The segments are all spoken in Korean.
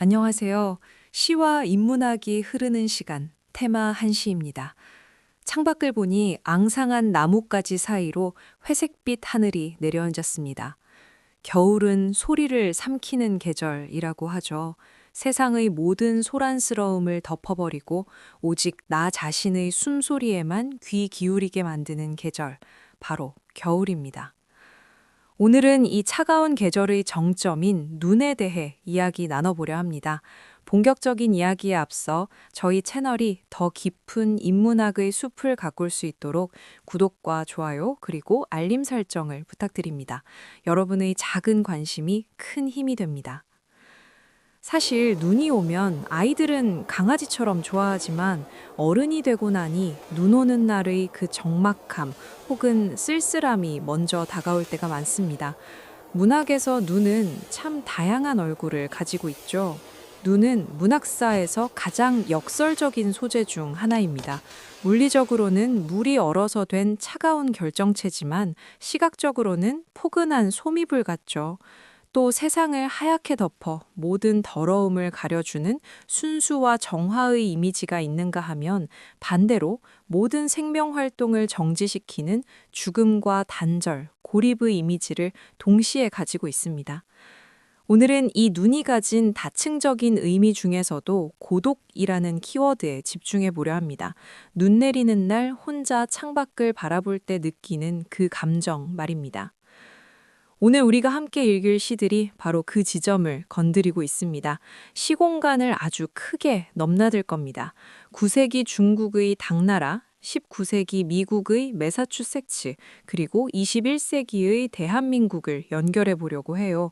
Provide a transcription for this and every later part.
안녕하세요. 시와 인문학이 흐르는 시간, 테마 한시입니다. 창밖을 보니 앙상한 나뭇가지 사이로 회색빛 하늘이 내려앉았습니다. 겨울은 소리를 삼키는 계절이라고 하죠. 세상의 모든 소란스러움을 덮어버리고 오직 나 자신의 숨소리에만 귀 기울이게 만드는 계절, 바로 겨울입니다. 오늘은 이 차가운 계절의 정점인 눈에 대해 이야기 나눠보려 합니다. 본격적인 이야기에 앞서 저희 채널이 더 깊은 인문학의 숲을 가꿀 수 있도록 구독과 좋아요 그리고 알림 설정을 부탁드립니다. 여러분의 작은 관심이 큰 힘이 됩니다. 사실 눈이 오면 아이들은 강아지처럼 좋아하지만 어른이 되고 나니 눈 오는 날의 그 적막함 혹은 쓸쓸함이 먼저 다가올 때가 많습니다. 문학에서 눈은 참 다양한 얼굴을 가지고 있죠. 눈은 문학사에서 가장 역설적인 소재 중 하나입니다. 물리적으로는 물이 얼어서 된 차가운 결정체지만 시각적으로는 포근한 소미불 같죠. 또 세상을 하얗게 덮어 모든 더러움을 가려주는 순수와 정화의 이미지가 있는가 하면 반대로 모든 생명 활동을 정지시키는 죽음과 단절, 고립의 이미지를 동시에 가지고 있습니다. 오늘은 이 눈이 가진 다층적인 의미 중에서도 고독이라는 키워드에 집중해 보려 합니다. 눈 내리는 날 혼자 창밖을 바라볼 때 느끼는 그 감정 말입니다. 오늘 우리가 함께 읽을 시들이 바로 그 지점을 건드리고 있습니다. 시공간을 아주 크게 넘나들 겁니다. 9세기 중국의 당나라, 19세기 미국의 메사추세츠, 그리고 21세기의 대한민국을 연결해 보려고 해요.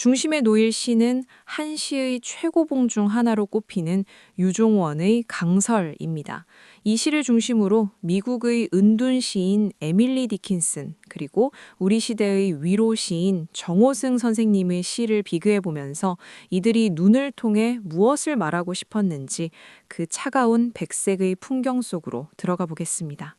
중심에 놓일 시는 한 시의 최고봉 중 하나로 꼽히는 유종원의 강설입니다. 이 시를 중심으로 미국의 은둔 시인 에밀리 디킨슨 그리고 우리 시대의 위로 시인 정호승 선생님의 시를 비교해 보면서 이들이 눈을 통해 무엇을 말하고 싶었는지 그 차가운 백색의 풍경 속으로 들어가 보겠습니다.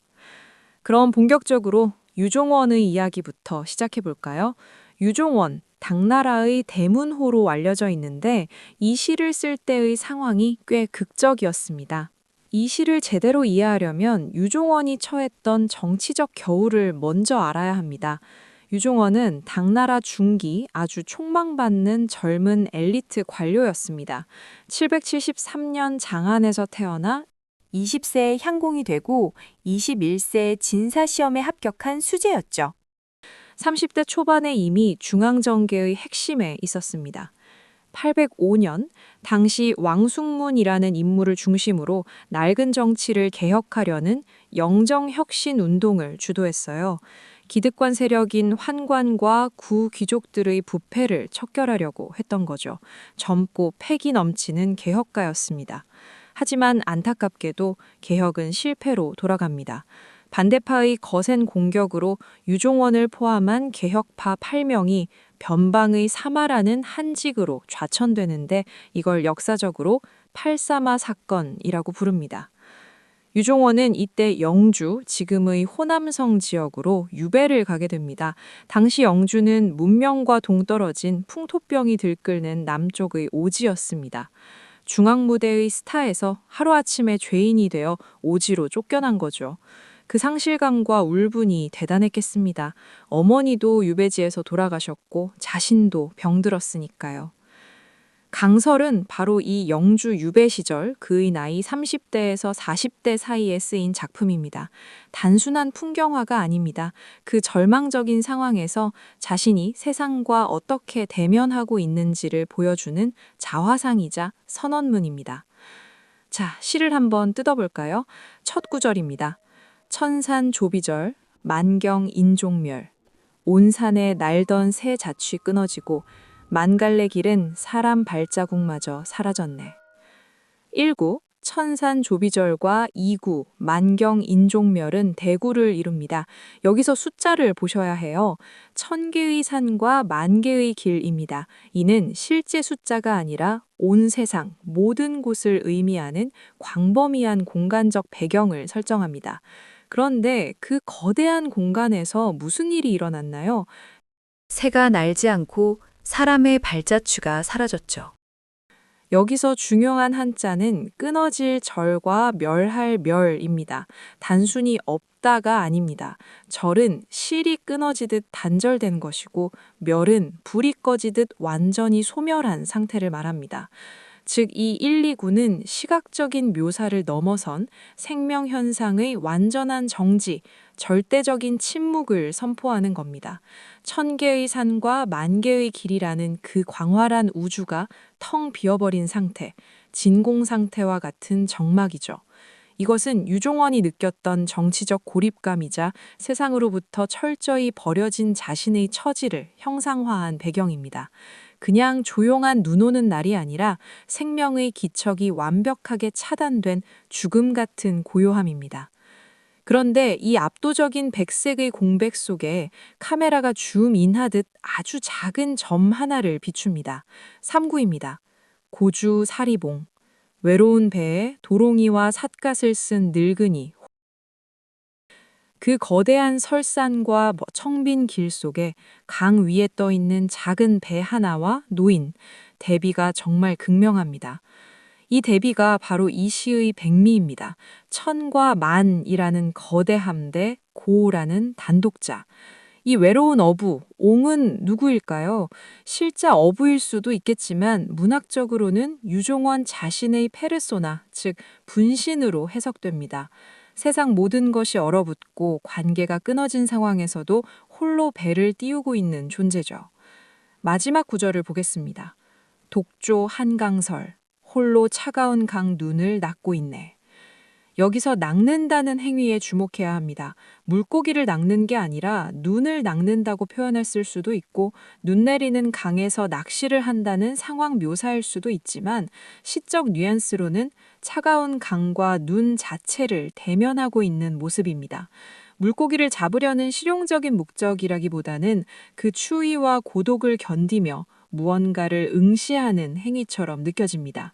그럼 본격적으로 유종원의 이야기부터 시작해 볼까요? 유종원, 당나라의 대문호로 알려져 있는데 이 시를 쓸 때의 상황이 꽤 극적이었습니다. 이 시를 제대로 이해하려면 유종원이 처했던 정치적 겨울을 먼저 알아야 합니다. 유종원은 당나라 중기 아주 촉망받는 젊은 엘리트 관료였습니다. 773년 장안에서 태어나 20세에 향공이 되고 21세에 진사시험에 합격한 수재였죠. 30대 초반에 이미 중앙정계의 핵심에 있었습니다. 805년 당시 왕숙문이라는 인물을 중심으로 낡은 정치를 개혁하려는 영정혁신 운동을 주도했어요. 기득권 세력인 환관과 구 귀족들의 부패를 척결하려고 했던 거죠. 젊고 패기 넘치는 개혁가였습니다. 하지만 안타깝게도 개혁은 실패로 돌아갑니다. 반대파의 거센 공격으로 유종원을 포함한 개혁파 8명이 변방의 사마라는 한직으로 좌천되는데 이걸 역사적으로 팔사마 사건이라고 부릅니다. 유종원은 이때 영주, 지금의 호남성 지역으로 유배를 가게 됩니다. 당시 영주는 문명과 동떨어진 풍토병이 들끓는 남쪽의 오지였습니다. 중앙무대의 스타에서 하루아침에 죄인이 되어 오지로 쫓겨난 거죠. 그 상실감과 울분이 대단했겠습니다. 어머니도 유배지에서 돌아가셨고 자신도 병들었으니까요. 강설은 바로 이 영주 유배 시절 그의 나이 30대에서 40대 사이에 쓰인 작품입니다. 단순한 풍경화가 아닙니다. 그 절망적인 상황에서 자신이 세상과 어떻게 대면하고 있는지를 보여주는 자화상이자 선언문입니다. 자, 시를 한번 뜯어볼까요? 첫 구절입니다. 천산 조비절, 만경 인종멸. 온 산에 날던 새 자취 끊어지고 만갈래 길은 사람 발자국마저 사라졌네. 1구 천산 조비절과 2구 만경 인종멸은 대구를 이룹니다. 여기서 숫자를 보셔야 해요. 천 개의 산과 만 개의 길입니다. 이는 실제 숫자가 아니라 온 세상 모든 곳을 의미하는 광범위한 공간적 배경을 설정합니다. 그런데 그 거대한 공간에서 무슨 일이 일어났나요? 새가 날지 않고 사람의 발자취가 사라졌죠. 여기서 중요한 한자는 끊어질 절과 멸할 멸입니다. 단순히 없다가 아닙니다. 절은 실이 끊어지듯 단절된 것이고 멸은 불이 꺼지듯 완전히 소멸한 상태를 말합니다. 즉, 이 1, 2구는 시각적인 묘사를 넘어선 생명 현상의 완전한 정지, 절대적인 침묵을 선포하는 겁니다. 천 개의 산과 만 개의 길이라는 그 광활한 우주가 텅 비어버린 상태, 진공 상태와 같은 정막이죠. 이것은 유종원이 느꼈던 정치적 고립감이자 세상으로부터 철저히 버려진 자신의 처지를 형상화한 배경입니다. 그냥 조용한 눈 오는 날이 아니라 생명의 기척이 완벽하게 차단된 죽음 같은 고요함입니다. 그런데 이 압도적인 백색의 공백 속에 카메라가 줌인하듯 아주 작은 점 하나를 비춥니다. 3구입니다. 고주 사리봉. 외로운 배에 도롱이와 삿갓을 쓴 늙은이. 그 거대한 설산과 뭐 청빈 길 속에 강 위에 떠 있는 작은 배 하나와 노인, 대비가 정말 극명합니다. 이 대비가 바로 이 시의 백미입니다. 천과 만이라는 거대함 대 고라는 단독자. 이 외로운 어부, 옹은 누구일까요? 실자 어부일 수도 있겠지만 문학적으로는 유종원 자신의 페르소나, 즉 분신으로 해석됩니다. 세상 모든 것이 얼어붙고 관계가 끊어진 상황에서도 홀로 배를 띄우고 있는 존재죠. 마지막 구절을 보겠습니다. 독조 한강설, 홀로 차가운 강 눈을 낚고 있네. 여기서 낚는다는 행위에 주목해야 합니다. 물고기를 낚는 게 아니라 눈을 낚는다고 표현했을 수도 있고 눈 내리는 강에서 낚시를 한다는 상황 묘사일 수도 있지만 시적 뉘앙스로는 차가운 강과 눈 자체를 대면하고 있는 모습입니다. 물고기를 잡으려는 실용적인 목적이라기보다는 그 추위와 고독을 견디며 무언가를 응시하는 행위처럼 느껴집니다.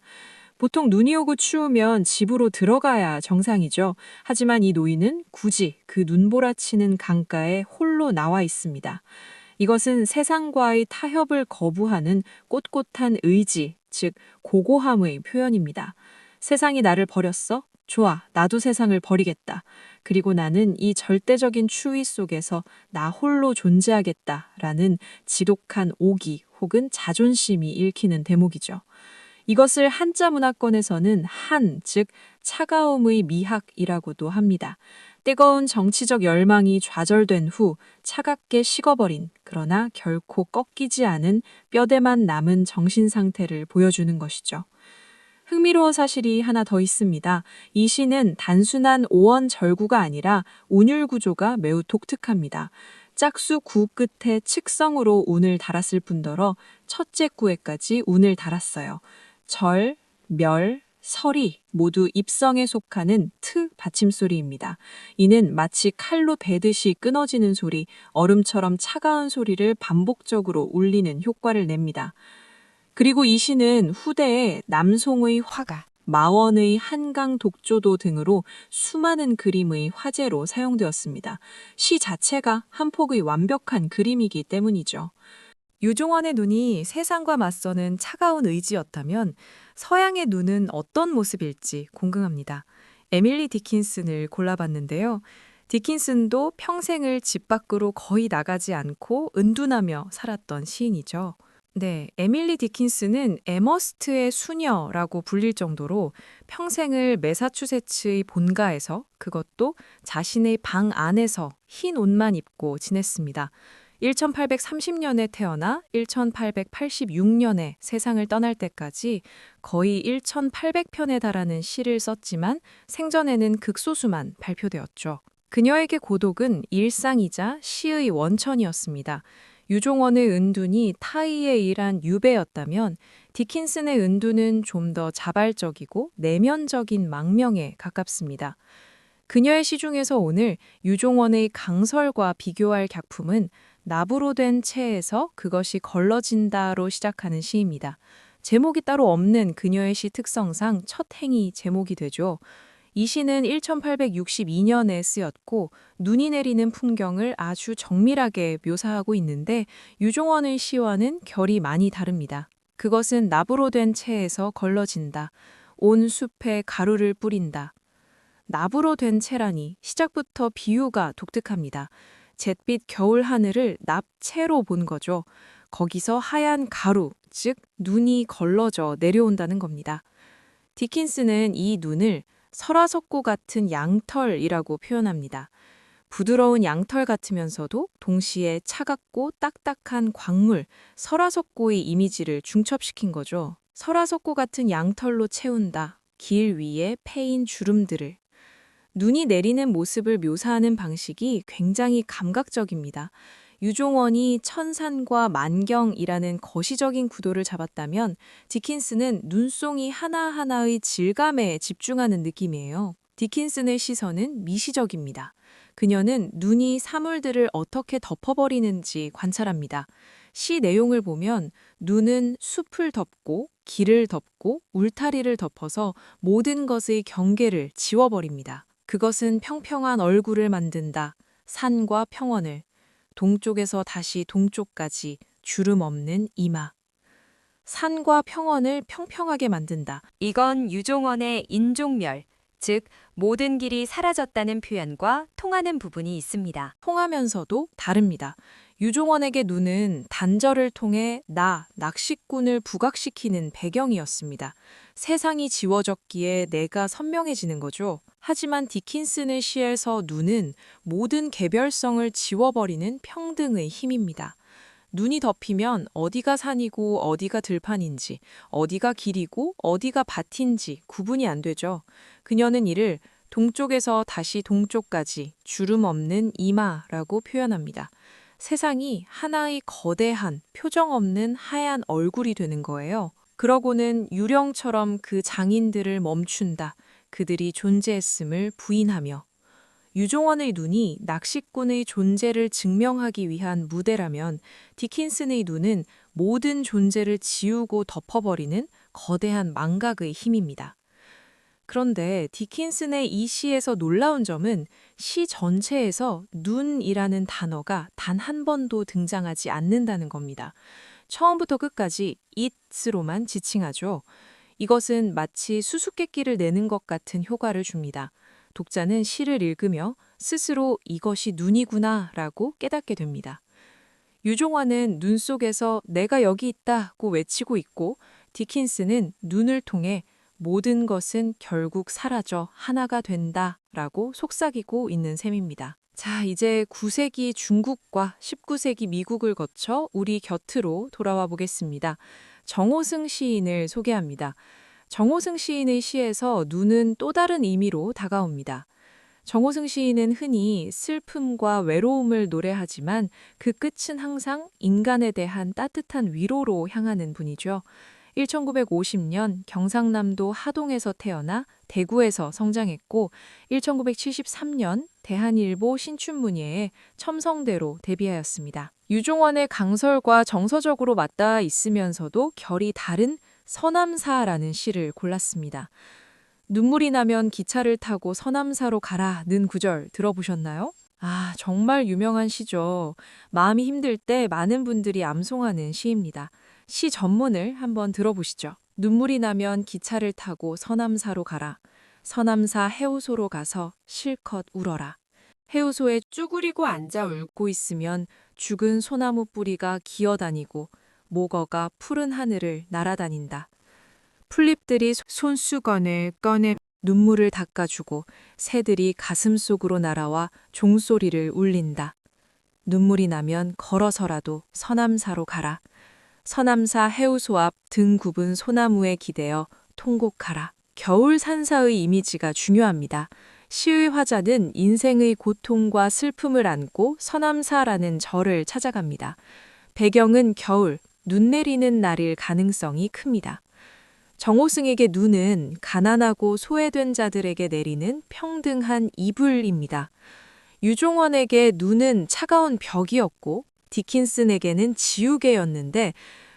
보통 눈이 오고 추우면 집으로 들어가야 정상이죠. 하지만 이 노인은 굳이 그 눈보라치는 강가에 홀로 나와 있습니다. 이것은 세상과의 타협을 거부하는 꼿꼿한 의지, 즉 고고함의 표현입니다. 세상이 나를 버렸어? 좋아, 나도 세상을 버리겠다. 그리고 나는 이 절대적인 추위 속에서 나 홀로 존재하겠다. 라는 지독한 오기 혹은 자존심이 읽히는 대목이죠. 이것을 한자 문화권에서는 한, 즉 차가움의 미학이라고도 합니다. 뜨거운 정치적 열망이 좌절된 후 차갑게 식어버린 그러나 결코 꺾이지 않은 뼈대만 남은 정신 상태를 보여주는 것이죠. 흥미로운 사실이 하나 더 있습니다. 이 시는 단순한 오원 절구가 아니라 운율 구조가 매우 독특합니다. 짝수 구 끝에 측성으로 운을 달았을 뿐더러 첫째 구에까지 운을 달았어요. 절, 멸, 설이 모두 입성에 속하는 트 받침소리입니다. 이는 마치 칼로 베듯이 끊어지는 소리, 얼음처럼 차가운 소리를 반복적으로 울리는 효과를 냅니다. 그리고 이 시는 후대에 남송의 화가, 마원의 한강 독조도 등으로 수많은 그림의 화제로 사용되었습니다. 시 자체가 한 폭의 완벽한 그림이기 때문이죠. 유종원의 눈이 세상과 맞서는 차가운 의지였다면 서양의 눈은 어떤 모습일지 궁금합니다. 에밀리 디킨슨을 골라봤는데요. 디킨슨도 평생을 집 밖으로 거의 나가지 않고 은둔하며 살았던 시인이죠. 네, 에밀리 디킨슨은 에머스트의 수녀라고 불릴 정도로 평생을 매사추세츠의 본가에서 그것도 자신의 방 안에서 흰 옷만 입고 지냈습니다. 1830년에 태어나 1886년에 세상을 떠날 때까지 거의 1800편에 달하는 시를 썼지만 생전에는 극소수만 발표되었죠. 그녀에게 고독은 일상이자 시의 원천이었습니다. 유종원의 은둔이 타이에 일한 유배였다면 디킨슨의 은둔은 좀 더 자발적이고 내면적인 망명에 가깝습니다. 그녀의 시 중에서 오늘 유종원의 강설과 비교할 작품은 나부로 된 채에서 그것이 걸러진다로 시작하는 시입니다. 제목이 따로 없는 그녀의 시 특성상 첫 행이 제목이 되죠. 이 시는 1862년에 쓰였고 눈이 내리는 풍경을 아주 정밀하게 묘사하고 있는데 유종원의 시와는 결이 많이 다릅니다. 그것은 납으로 된 채에서 걸러진다. 온 숲에 가루를 뿌린다. 납으로 된 채라니 시작부터 비유가 독특합니다. 잿빛 겨울 하늘을 납채로 본 거죠. 거기서 하얀 가루, 즉 눈이 걸러져 내려온다는 겁니다. 디킨스는 이 눈을 설화석고 같은 양털이라고 표현합니다. 부드러운 양털 같으면서도 동시에 차갑고 딱딱한 광물, 설화석고의 이미지를 중첩시킨 거죠. 설화석고 같은 양털로 채운다. 길 위에 패인 주름들을. 눈이 내리는 모습을 묘사하는 방식이 굉장히 감각적입니다. 유종원이 천산과 만경이라는 거시적인 구도를 잡았다면 디킨스는 눈송이 하나하나의 질감에 집중하는 느낌이에요. 디킨슨의 시선은 미시적입니다. 그녀는 눈이 사물들을 어떻게 덮어버리는지 관찰합니다. 시 내용을 보면 눈은 숲을 덮고 길을 덮고 울타리를 덮어서 모든 것의 경계를 지워버립니다. 그것은 평평한 얼굴을 만든다. 산과 평원을. 동쪽에서 다시 동쪽까지 주름 없는 이마. 산과 평원을 평평하게 만든다. 이건 유종원의 인종멸, 즉 모든 길이 사라졌다는 표현과 통하는 부분이 있습니다. 통하면서도 다릅니다. 유종원에게 눈은 단절을 통해 나, 낚시꾼을 부각시키는 배경이었습니다. 세상이 지워졌기에 내가 선명해지는 거죠. 하지만 디킨슨의 시에서 눈은 모든 개별성을 지워버리는 평등의 힘입니다. 눈이 덮이면 어디가 산이고 어디가 들판인지, 어디가 길이고 어디가 밭인지 구분이 안 되죠. 그녀는 이를 동쪽에서 다시 동쪽까지 주름 없는 이마라고 표현합니다. 세상이 하나의 거대한 표정 없는 하얀 얼굴이 되는 거예요. 그러고는 유령처럼 그 장인들을 멈춘다. 그들이 존재했음을 부인하며 유종원의 눈이 낚시꾼의 존재를 증명하기 위한 무대라면 디킨슨의 눈은 모든 존재를 지우고 덮어버리는 거대한 망각의 힘입니다. 그런데 디킨슨의 이 시에서 놀라운 점은 시 전체에서 눈이라는 단어가 단 한 번도 등장하지 않는다는 겁니다. 처음부터 끝까지 it으로만 지칭하죠. 이것은 마치 수수께끼를 내는 것 같은 효과를 줍니다. 독자는 시를 읽으며 스스로 이것이 눈이구나 라고 깨닫게 됩니다. 유종화는 눈 속에서 내가 여기 있다고 외치고 있고 디킨스는 눈을 통해 모든 것은 결국 사라져 하나가 된다 라고 속삭이고 있는 셈입니다. 자, 이제 9세기 중국과 19세기 미국을 거쳐 우리 곁으로 돌아와 보겠습니다. 정호승 시인을 소개합니다. 정호승 시인의 시에서 눈은 또 다른 의미로 다가옵니다. 정호승 시인은 흔히 슬픔과 외로움을 노래하지만 그 끝은 항상 인간에 대한 따뜻한 위로로 향하는 분이죠. 1950년 경상남도 하동에서 태어나 대구에서 성장했고 1973년 대한일보 신춘문예에 첨성대로 데뷔하였습니다. 유종원의 강설과 정서적으로 맞닿아 있으면서도 결이 다른 서남사라는 시를 골랐습니다. 눈물이 나면 기차를 타고 서남사로 가라는 구절 들어보셨나요? 아, 정말 유명한 시죠. 마음이 힘들 때 많은 분들이 암송하는 시입니다. 시 전문을 한번 들어보시죠. 눈물이 나면 기차를 타고 서남사로 가라. 서남사 해우소로 가서 실컷 울어라. 해우소에 쭈그리고 앉아 울고 있으면 죽은 소나무 뿌리가 기어다니고 모거가 푸른 하늘을 날아다닌다. 풀잎들이 손수건을 꺼내 눈물을 닦아주고 새들이 가슴 속으로 날아와 종소리를 울린다. 눈물이 나면 걸어서라도 서남사로 가라. 서남사 해우소 앞 등 굽은 소나무에 기대어 통곡하라. 겨울 산사의 이미지가 중요합니다. 시의 화자는 인생의 고통과 슬픔을 안고 서남사라는 절을 찾아갑니다. 배경은 겨울, 눈 내리는 날일 가능성이 큽니다. 정호승에게 눈은 가난하고 소외된 자들에게 내리는 평등한 이불입니다. 유종원에게 눈은 차가운 벽이었고 디킨슨에게는 지우개였는데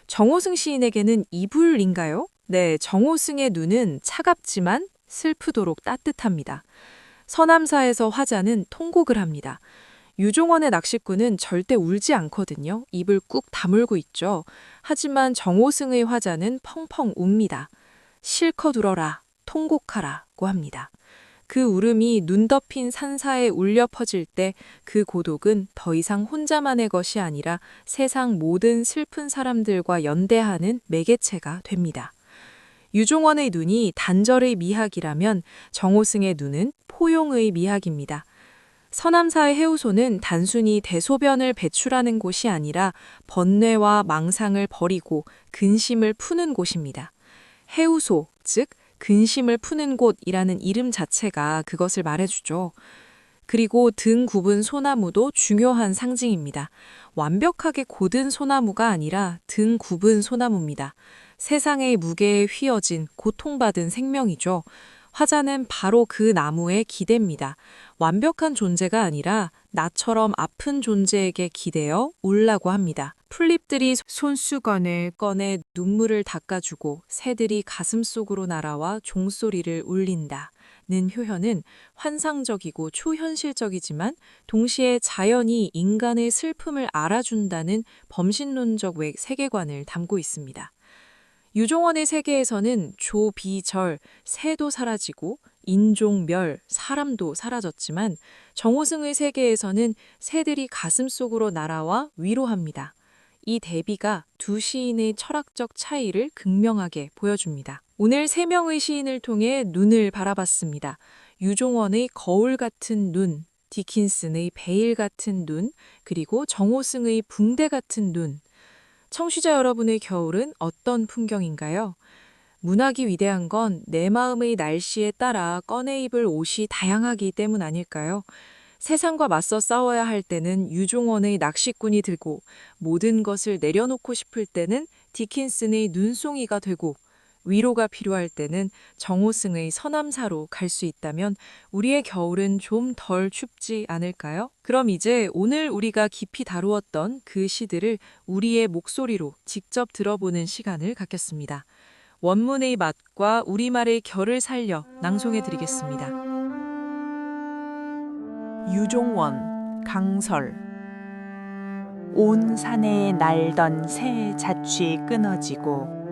정호승 시인에게는 이불인가요? 네, 정호승의 눈은 차갑지만 슬프도록 따뜻합니다. 서남사에서 화자는 통곡을 합니다. 유종원의 낚시꾼은 절대 울지 않거든요. 입을 꾹 다물고 있죠. 하지만 정호승의 화자는 펑펑 웁니다. 실컷 울어라, 통곡하라고 합니다. 그 울음이 눈 덮인 산사에 울려 퍼질 때 그 고독은 더 이상 혼자만의 것이 아니라 세상 모든 슬픈 사람들과 연대하는 매개체가 됩니다. 유종원의 눈이 단절의 미학이라면 정호승의 눈은 포용의 미학입니다. 서남사의 해우소는 단순히 대소변을 배출하는 곳이 아니라 번뇌와 망상을 버리고 근심을 푸는 곳입니다. 해우소, 즉 근심을 푸는 곳이라는 이름 자체가 그것을 말해주죠. 그리고 등 굽은 소나무도 중요한 상징입니다. 완벽하게 곧은 소나무가 아니라 등 굽은 소나무입니다. 세상의 무게에 휘어진 고통받은 생명이죠. 화자는 바로 그 나무에 기대입니다. 완벽한 존재가 아니라 나처럼 아픈 존재에게 기대어 울라고 합니다. 풀잎들이 손수건을 꺼내 눈물을 닦아주고 새들이 가슴 속으로 날아와 종소리를 울린다. 는 표현은 환상적이고 초현실적이지만 동시에 자연이 인간의 슬픔을 알아준다는 범신론적 외 세계관을 담고 있습니다. 유종원의 세계에서는 조, 비, 절, 새도 사라지고 인종, 멸, 사람도 사라졌지만 정호승의 세계에서는 새들이 가슴 속으로 날아와 위로합니다. 이 대비가 두 시인의 철학적 차이를 극명하게 보여줍니다. 오늘 세 명의 시인을 통해 눈을 바라봤습니다. 유종원의 거울 같은 눈, 디킨슨의 베일 같은 눈, 그리고 정호승의 붕대 같은 눈. 청취자 여러분의 겨울은 어떤 풍경인가요? 문학이 위대한 건 내 마음의 날씨에 따라 꺼내 입을 옷이 다양하기 때문 아닐까요? 세상과 맞서 싸워야 할 때는 유종원의 낚시꾼이 들고 모든 것을 내려놓고 싶을 때는 디킨슨의 눈송이가 되고 위로가 필요할 때는 정호승의 서남사로 갈 수 있다면 우리의 겨울은 좀 덜 춥지 않을까요? 그럼 이제 오늘 우리가 깊이 다루었던 그 시들을 우리의 목소리로 직접 들어보는 시간을 갖겠습니다. 원문의 맛과 우리말의 결을 살려 낭송해 드리겠습니다. 유종원, 강설 온 산에 날던 새 자취 끊어지고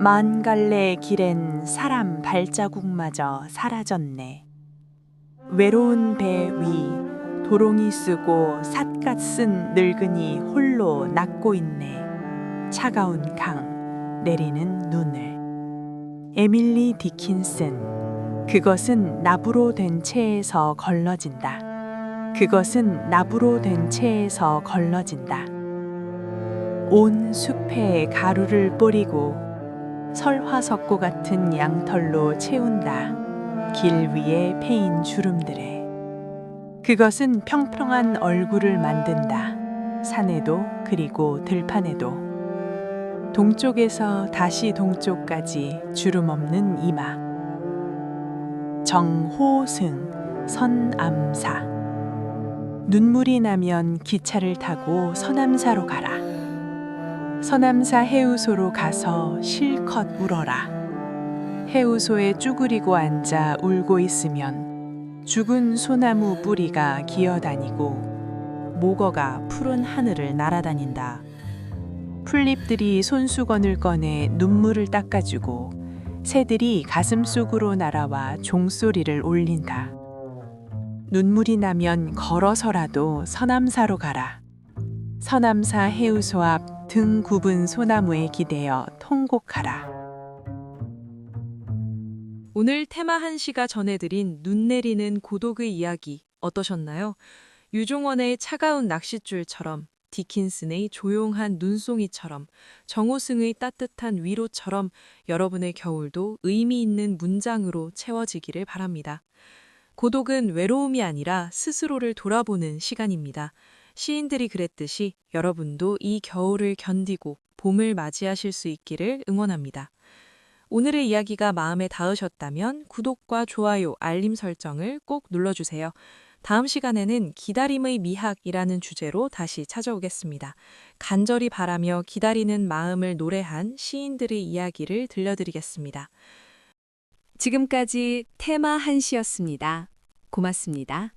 만 갈래 길엔 사람 발자국마저 사라졌네. 외로운 배 위 도롱이 쓰고 삿갓 쓴 늙은이 홀로 낫고 있네. 차가운 강 내리는 눈을. 에밀리 디킨슨 그것은 나부로 된 채에서 걸러진다. 그것은 나부로 된 채에서 걸러진다. 온 숲에 가루를 뿌리고 설화석고 같은 양털로 채운다. 길 위에 패인 주름들에. 그것은 평평한 얼굴을 만든다. 산에도 그리고 들판에도. 동쪽에서 다시 동쪽까지 주름 없는 이마. 정호승 선암사 눈물이 나면 기차를 타고 서남사로 가라. 서남사 해우소로 가서 실컷 울어라. 해우소에 쭈그리고 앉아 울고 있으면 죽은 소나무 뿌리가 기어다니고 모거가 푸른 하늘을 날아다닌다. 풀잎들이 손수건을 꺼내 눈물을 닦아주고 새들이 가슴 속으로 날아와 종소리를 올린다. 눈물이 나면 걸어서라도 서남사로 가라. 서남사 해우소 앞 등 굽은 소나무에 기대어 통곡하라. 오늘 테마 한시가 전해드린 눈 내리는 고독의 이야기 어떠셨나요? 유종원의 차가운 낚싯줄처럼 디킨슨의 조용한 눈송이처럼 정호승의 따뜻한 위로처럼 여러분의 겨울도 의미 있는 문장으로 채워지기를 바랍니다. 고독은 외로움이 아니라 스스로를 돌아보는 시간입니다. 시인들이 그랬듯이 여러분도 이 겨울을 견디고 봄을 맞이하실 수 있기를 응원합니다. 오늘의 이야기가 마음에 닿으셨다면 구독과 좋아요, 알림 설정을 꼭 눌러주세요. 다음 시간에는 기다림의 미학이라는 주제로 다시 찾아오겠습니다. 간절히 바라며 기다리는 마음을 노래한 시인들의 이야기를 들려드리겠습니다. 지금까지 테마 한시였습니다. 고맙습니다.